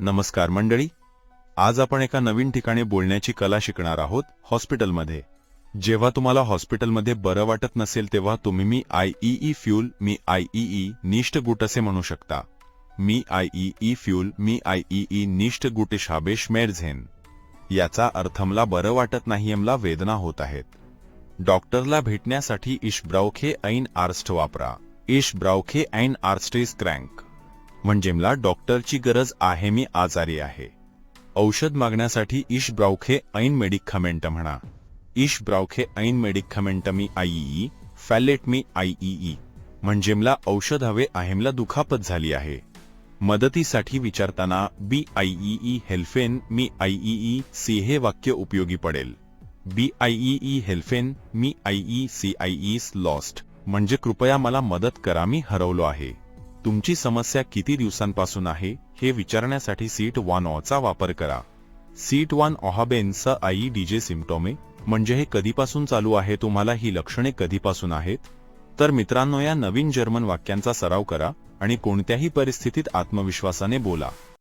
नमस्कार मंडळी. आज आपण एका नवीन ठिकाणी बोलण्याची कला शिकणार आहोत हॉस्पिटलमध्ये. जेव्हा तुम्हाला हॉस्पिटलमध्ये बरं वाटत नसेल तेव्हा तुम्ही मी आयईई फ्यूल मी आयईई निष्ठ गुट असे म्हणू शकता. मी आयईई फ्यूल मी आयईई निष्ठ गुटिश हाबेश मेरझेन याचा अर्थ मला बरं वाटत नाही मला वेदना होत आहेत. डॉक्टरला भेटण्यासाठी इश ब्राउखे ऐन आर्स्ट वापरा. इश ब्राउखे ऐन आर्स्टेस क्रँक. म्हणजे मला डॉक्टरची गरज आहे मी आजारी आहे. औषध मागण्यासाठी इश ब्राउखे ऐन मेडिकमेंट म्हणा. इश ब्राउखे ऐन मेडिकमेंट मी आईई फॅलेट मी आईई म्हणजे मला औषध हवे आहे मला दुखापत झाली आहे. मदतीसाठी विचारताना बी आयईई हेल्फेन मी आयईई सी हे वाक्य उपयोगी पडेल. बी आयईई हेल्फेन मी आयई सी आयईस लॉस्ट. म्हणजे कृपया मला मदत करा मी हरवलो आहे. तुमची समस्या किती दिवसांपासून आहे हे विचारण्यासाठी सीट वन ऑचा वापर करा. सीट वन ऑहाबेन स आई डीजे सिम्टोमे म्हणजे हे कधीपासून चालू आहे तुम्हाला ही लक्षणे कधीपासून आहेत? तर मित्रांनो या नवीन जर्मन वाक्यांचा सराव करा आणि कोणत्याही परिस्थितीत आत्मविश्वासाने बोला.